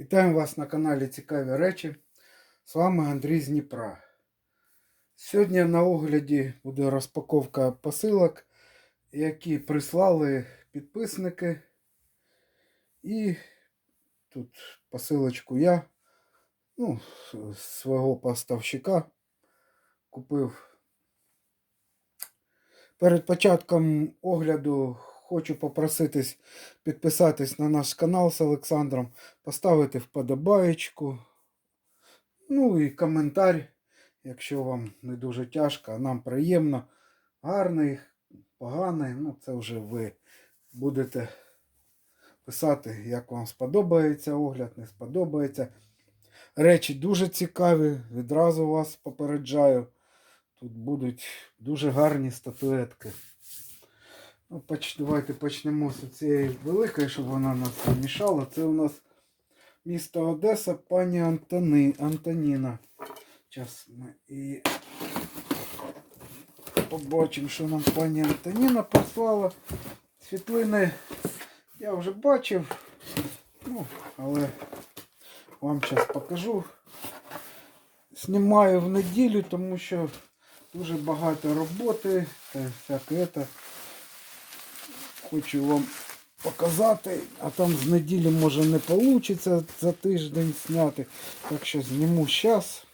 Вітаємо вас на каналі Цікаві речі. З вами Андрій з Дніпра. Сьогодні на огляді буде розпаковка посилок, які прислали підписники. І тут посилочку я ну, свого поставщика купив. Перед початком огляду хочу попроситись підписатись на наш канал з Олександром, поставити вподобаєчку, ну і коментар, якщо вам не дуже тяжко, а нам приємно. Гарний, поганий, ну це вже ви будете писати, як вам сподобається огляд, не сподобається. Речі дуже цікаві, відразу вас попереджаю. Тут будуть дуже гарні статуетки. Ну, поч... Давайте почнемо з цієї великої, щоб вона нас не мішала. Це у нас місто Одеса, пані Антони... Антоніна. Зараз ми і побачимо, що нам пані Антоніна послала. Світлини я вже бачив, ну, але вам зараз покажу. Знімаю в неділю, тому що дуже багато роботи та всяке. Хочу вам показати, а там з неділі може не вийде за тиждень зняти. Так що зніму зараз.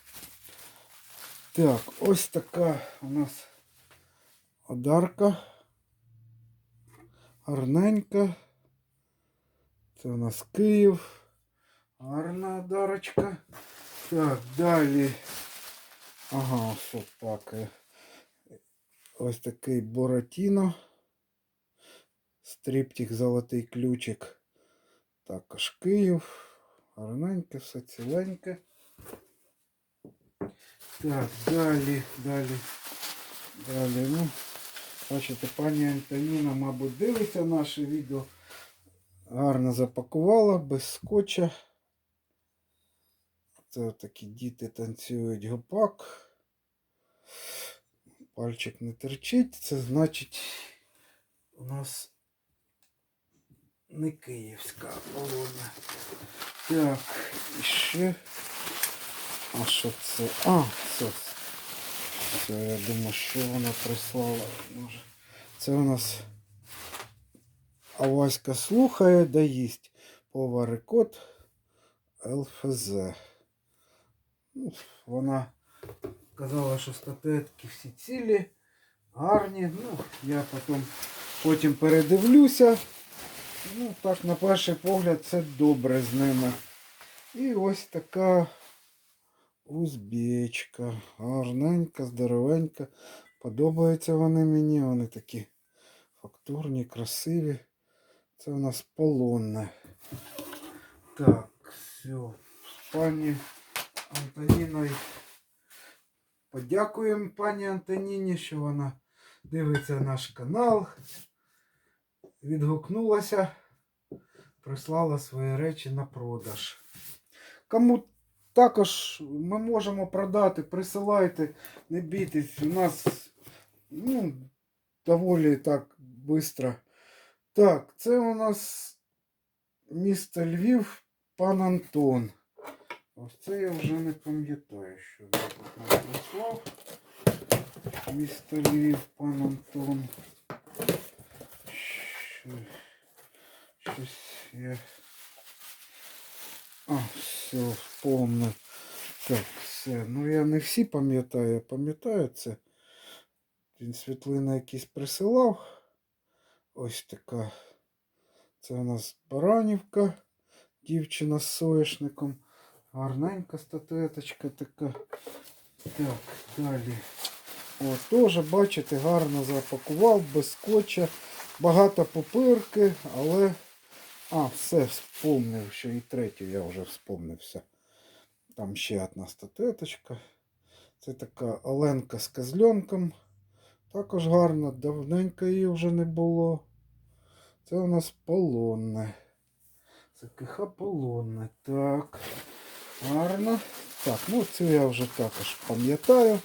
Так, ось така у нас одарка. Гарненька. Це у нас Київ. Гарна одарочка. Так, далі. Ага, ось так. Ось такий Боратіно. Стріптик, золотий ключик. Також Київ. Гарненьке, все ціленьке. Так, далі, далі, далі. Ну, бачите, пані Антоніна, мабуть, дивиться наше відео. Гарно запакувала, без скотча. Це такі діти танцюють гопак. Пальчик не терчить. Це значить у нас не київська колоня. Так, і ще. А що це? А, це. Це я думаю, що вона прислала. Може. Це у нас Аваська слухає, да їсть. Повари код ЛФЗ. Ну, вона казала, що статуетки всі цілі, гарні. Ну, я потім, потім передивлюся. Ну, так, на перший погляд, це добре з ними. І ось така узбечка. Гарненька, здоровенька. Подобаються вони мені. Вони такі фактурні, красиві. Це у нас полонне. Так, все. Пані Антоніною. Подякуємо пані Антоніні, що вона дивиться наш канал. Відгукнулася, прислала свої речі на продаж. Кому також ми можемо продати, присилайте, не бійтесь, у нас ну, доволі так швидко. Так, це у нас місто Львів, пан Антон. Ось це я вже не пам'ятаю, що я тут прислав. Місто Львів, пан Антон. Що... Щось я. А, все, вспомнив. Так, все. Ну я не всі пам'ятаю, пам'ятаю це. Він світлини якісь присилав. Ось така. Це у нас Баранівка. Дівчина з соєшником. Гарненька статуеточка така. Так, далі. О, теж, бачите, гарно запакував, без скотча. Багато папирки, але... А, все, вспомнив, що і третю я вже вспомнився. Там ще одна статуеточка. Це така Оленка з козленком. Також гарно, давненько її вже не було. Це у нас полонне. Це КХ полонне. Так. Гарно. Так, ну цю я вже також пам'ятаю.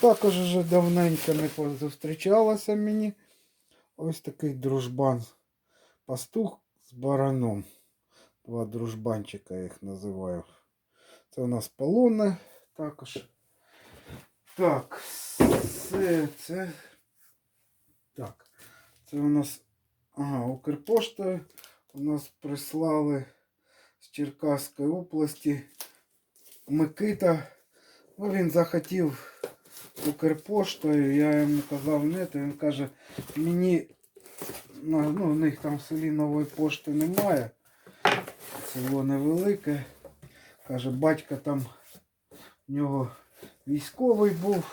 Також вже давненько не зустрічалася мені. Ось такий дружбан. Пастух з бараном. Два дружбанчика їх називаю. Це у нас полони також. Так, це, це. Так. Це у нас. Ага, Укрпошта у нас прислали з Черкаської області Микита. Ну, він захотів Укрпоштою. Я йому казав не, він каже, мені ну, у них там в селі нової пошти немає. Село невелике. Каже, батько там в нього військовий був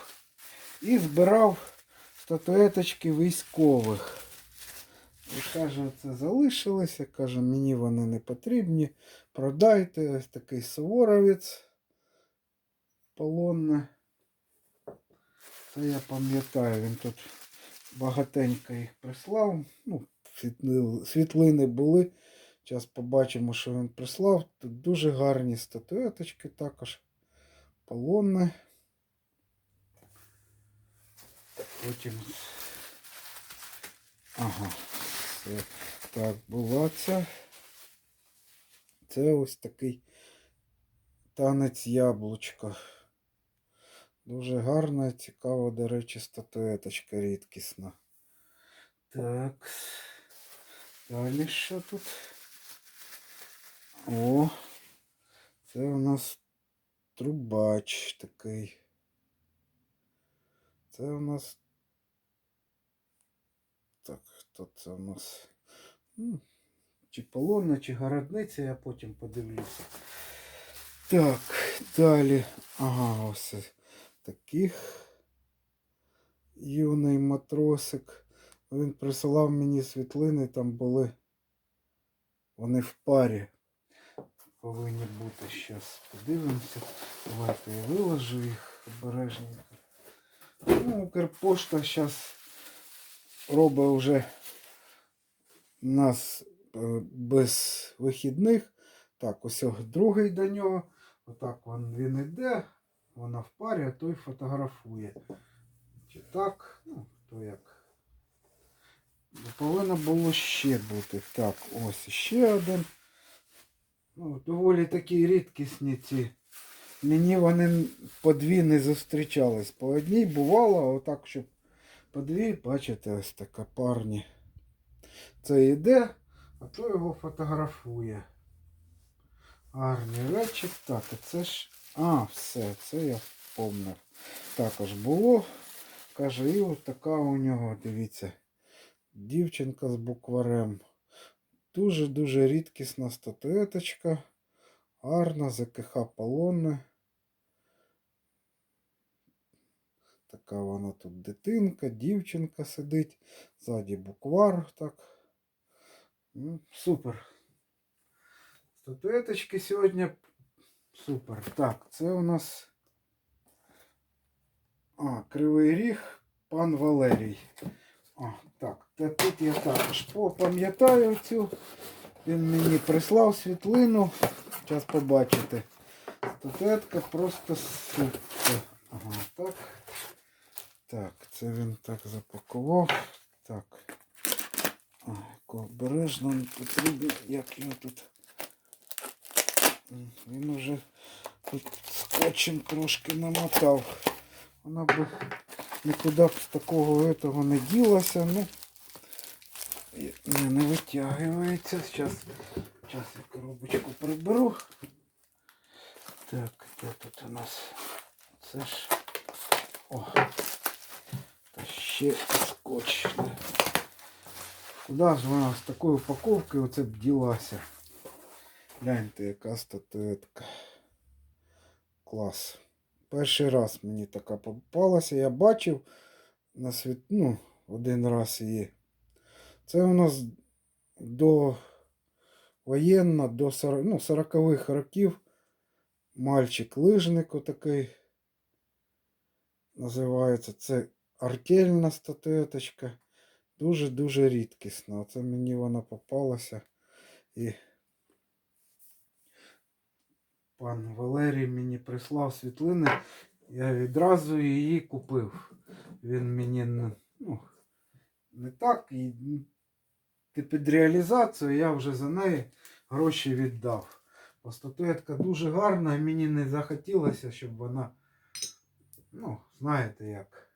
і збирав статуеточки військових. І каже, це залишилося. Каже, мені вони не потрібні. Продайте ось такий суворовець полонне. Це я пам'ятаю, він тут багатенько їх прислав. Ну, світлини були. Зараз побачимо, що він прислав. Тут дуже гарні статуеточки також. Полонне. Потім. Ага. Це так була ця. Це ось такий танець яблучко. Дуже гарна, цікава, до речі, статуеточка рідкісна. Так. Далі що тут? О, це у нас трубач такий. Це у нас. Так, хто це у нас? Чи полонна, чи городниця, я потім подивлюся. Так, далі. Ага, ось таких. Юний матросик. Він присилав мені світлини, там були. Вони в парі. Повинні бути зараз. Подивимося. Давайте я виложу їх обережненько. Ну, Укрпошта зараз робить вже нас е, без вихідних. Так, ось другий до нього. Отак він, він іде, вона в парі, а той фотографує. Чи так, ну, то як. Повинно було ще бути. Так, ось ще один. Ну, доволі такі рідкісні ці. Мені вони по дві не зустрічались. По одній бувало, отак, щоб по дві, бачите, ось така парні. Це йде, а то його фотографує. Гарний речі. Так, це ж. А, все, це я помнив. Також було. Каже, і от така у нього, дивіться, дівчинка з букварем. Дуже-дуже рідкісна статуеточка. Гарна, ЗКХ полонне. Така вона тут дитинка, дівчинка сидить. Ззаді буквар. Так. Ну, супер. Статуеточки сьогодні супер. Так, це у нас. А, Кривий Ріг, пан Валерій. А, так, та тут я також пам'ятаю цю. Він мені прислав світлину. Зараз побачите. Статуетка просто супер. Ага, так. Так, це він так запакував. Так. Як обережно не потрібно, як його тут. Він уже тут скотчем трошки намотав. Вона б нікуди б з такого этого не ділася. Ну, не, не витягується. Зараз я коробочку приберу. Так, де тут у нас? Це ж. О! Та ще скотч. Куди ж вона з такою упаковкою оце б ділася? Гляньте, яка статуетка. Клас. Перший раз мені така попалася. Я бачив на світ, ну, один раз її. Це у нас до воєнна, до 40, ну, 40-х років. Мальчик лижник отакий називається. Це артельна статуеточка. Дуже-дуже рідкісна. Оце мені вона попалася. І пан Валерій мені прислав світлини. Я відразу її купив. Він мені не- ну, не так. І ти під реалізацію я вже за неї гроші віддав. Бо статуетка дуже гарна, і мені не захотілося, щоб вона, ну, знаєте як,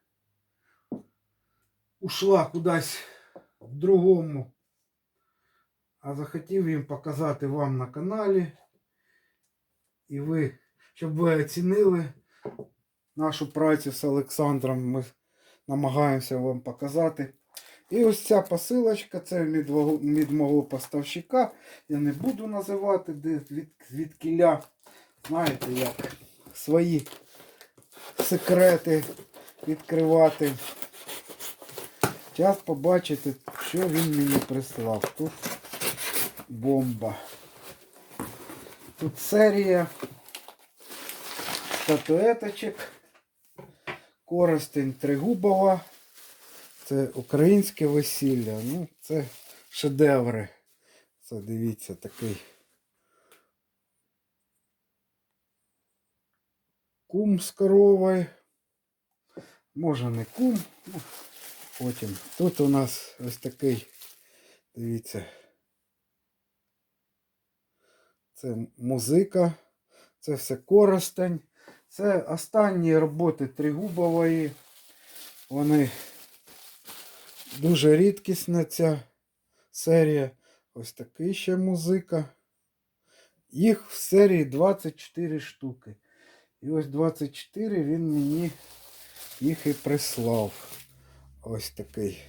ушла кудись в другому. А захотів їм показати вам на каналі. І ви, щоб ви оцінили нашу працю з Олександром. Ми намагаємося вам показати. І ось ця посилочка, це від, від мого поставщика. Я не буду називати де, від, від кіля. Знаєте, як свої секрети відкривати. Час побачити, що він мені прислав. Тут бомба. Тут серія статуеточок. Коростень Тригубова. Це українське весілля. Ну, це шедеври. Це дивіться такий. Кум з коровою. Може не кум. Ну, потім. Тут у нас ось такий, дивіться. Це музика. Це все коростень. Це останні роботи Тригубової. Вони дуже рідкісна ця серія. Ось такий ще музика. Їх в серії 24 штуки. І ось 24 він мені їх і прислав. Ось такий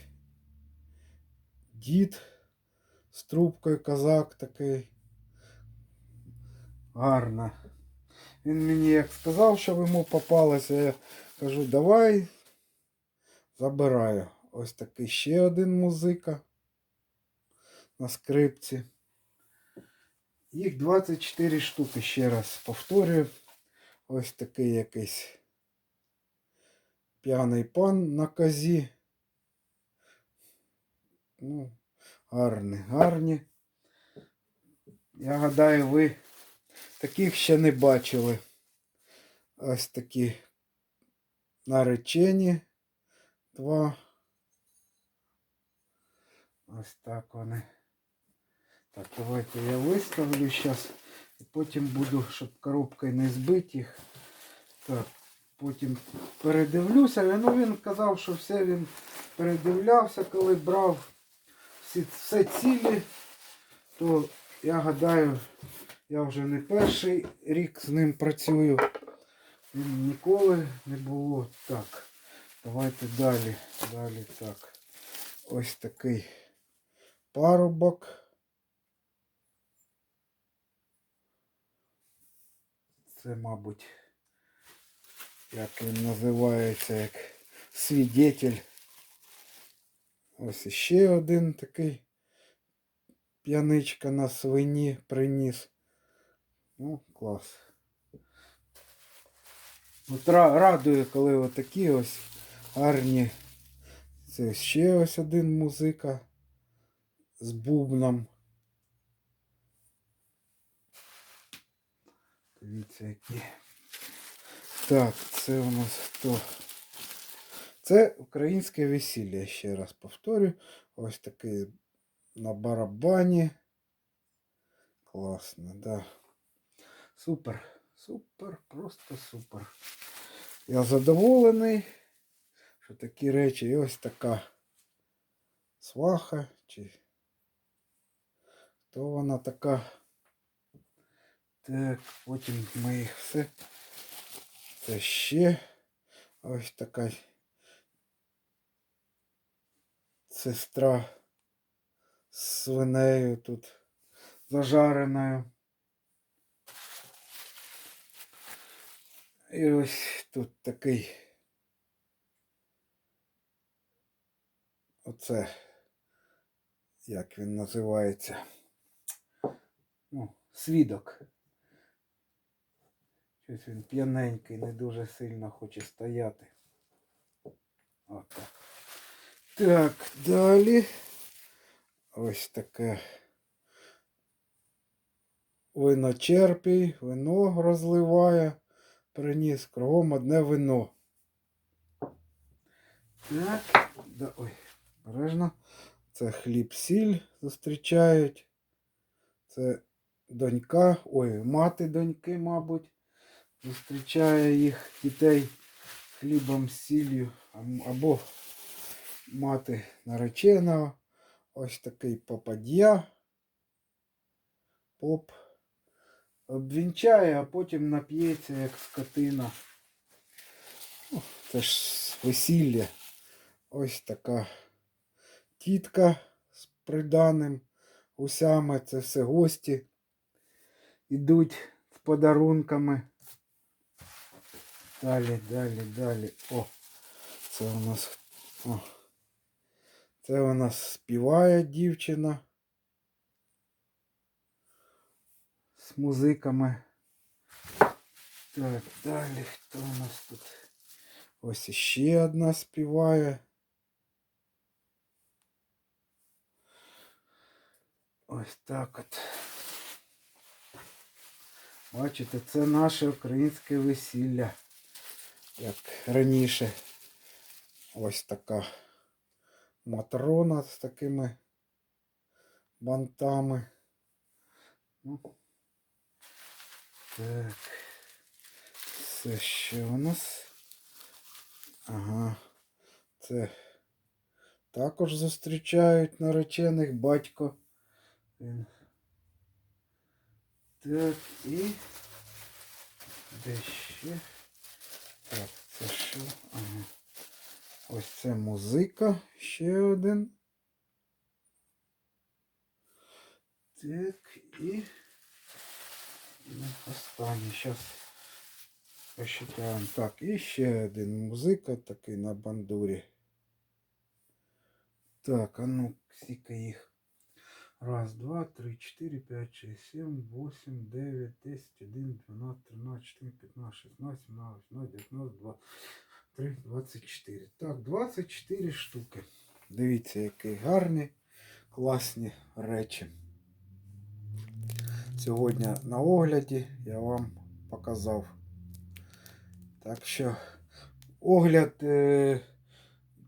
дід з трубкою козак такий. Гарно. Він мені як сказав, що йому попалося, я кажу, давай забираю. Ось такий ще один музика на скрипці. Їх 24 штуки, ще раз повторюю. Ось такий якийсь п'яний пан на козі. Ну, гарні, гарні. Я гадаю, ви таких ще не бачили. Ось такі наречені. Два. Ось так вони. Так, давайте я виставлю зараз. І потім буду, щоб коробкою не збити їх. Так, потім передивлюся. Ну він казав, що все він передивлявся, коли брав всі, все цілі, то я гадаю, я вже не перший рік з ним працюю. Він ніколи не було. Так, давайте далі. Далі так. Ось такий парубок. Це, мабуть, як він називається, як свідетель. Ось іще один такий п'яничка на свині приніс. Ну, клас. От радує, коли отакі ось гарні. Це ще ось один музика з бубном. Дивіться, які. Так, це у нас хто? Це українське весілля, ще раз повторю. Ось такий на барабані. Класно, да. Супер. Супер, просто супер. Я задоволений, що такі речі. І ось така сваха. Чи хто вона така? Так, потім ми їх все. Це ще ось така сестра з свинею тут зажареною. І ось тут такий. Оце, як він називається. Ну, свідок. Щось він п'яненький, не дуже сильно хоче стояти. Отак. Так, далі. Ось таке. Виночерпій, вино розливає. Приніс кругом одне вино. Так, да, ой, обережно. Це хліб сіль зустрічають. Це донька, ой, мати доньки, мабуть, зустрічає їх дітей хлібом сіллю, або мати нареченого. Ось такий попад'я. Поп обвінчає, а потім нап'ється, як скотина. Це ж весілля. Ось така тітка з приданим усями. Це все гості. Ідуть з подарунками. Далі, далі, далі. О, це у нас. О. Це у нас співає дівчина. З музиками. Так, далі хто у нас тут? Ось іще одна співає. Ось так от. Бачите, це наше українське весілля. Як раніше. Ось така матрона з такими бантами. Ну, так. Це ще у нас. Ага. Це також зустрічають наречених батько. Так, і. Де ще? Так, це що? Ага. Ось це музика. Ще один. Так, і. Ну, Останній. Зараз посчитаємо. Так, і ще один музика такий на бандурі. Так, а ну, скільки їх. Раз, два, три, четыре, пять, шесть, семь, восемь, девять, десять, один, двенадцать, тринадцать, четырнадцать, пятнадцать, шестнадцать, семнадцать, восемнадцать, девятнадцать, два, три, двадцять чотири. Так, 24 штуки. Дивіться, які гарні, класні речі. Сьогодні на огляді я вам показав. Так що огляд е,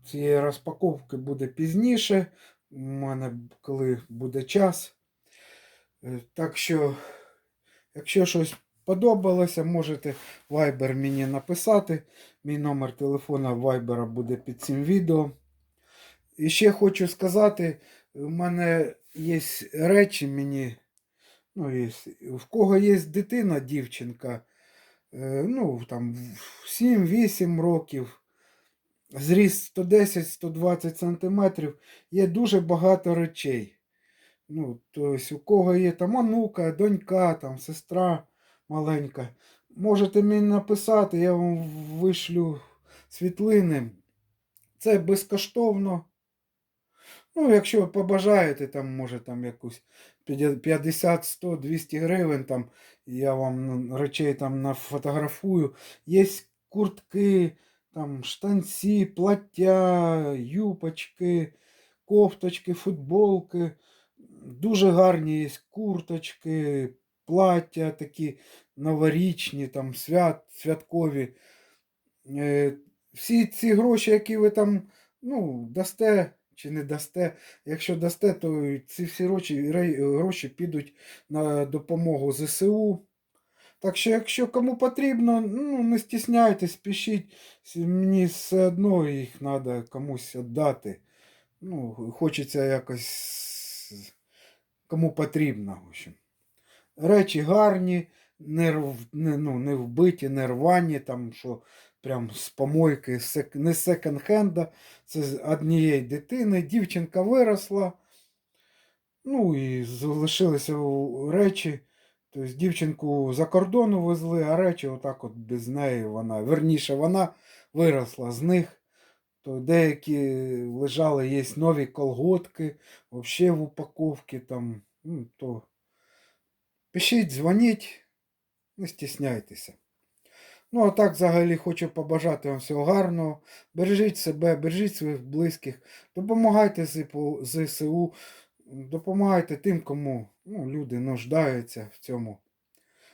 цієї розпаковки буде пізніше. У мене коли буде час. Е, Так що, якщо щось подобалося, можете Viber мені написати. Мій номер телефона Viber буде під цим відео. І ще хочу сказати, у мене є речі мені. Ну, в кого є дитина, дівчинка, е, ну, там 7-8 років, зріст 110-120 см, є дуже багато речей. Ну, тобто, у кого є там онука, донька, там, сестра маленька. Можете мені написати, я вам вишлю світлини. Це безкоштовно. Ну, якщо ви побажаєте, там, може, там якусь 50, 100, 200 гривень, там, я вам ну, речей там нафотографую. Є куртки, там, штанці, плаття, юпочки, кофточки, футболки. Дуже гарні є курточки, плаття такі новорічні, там, свят, святкові. Е, Всі ці гроші, які ви там ну, дасте чи не дасте. Якщо дасте, то ці всі гроші, підуть на допомогу ЗСУ. Так що, якщо кому потрібно, ну, не стісняйтесь, пишіть. Мені все одно їх треба комусь віддати. Ну, хочеться якось кому потрібно. В общем. Речі гарні, не, ну, не вбиті, не рвані, там, що прям з помойки, не секонд-хенда. Це з однієї дитини. Дівчинка виросла. Ну і залишилися речі. Тобто дівчинку за кордону везли, а речі отак от без неї вона. Верніше, вона виросла з них. То деякі лежали, є нові колготки, взагалі в упаковці там. Ну, то пишіть, дзвоніть, не стісняйтеся. Ну, а так, взагалі, хочу побажати вам всього гарного. Бережіть себе, бережіть своїх близьких, допомагайте ЗСУ, допомагайте тим, кому ну, люди нуждаються в цьому.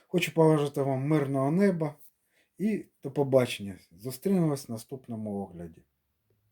Хочу побажати вам мирного неба і до побачення. Зустрінемось в наступному огляді.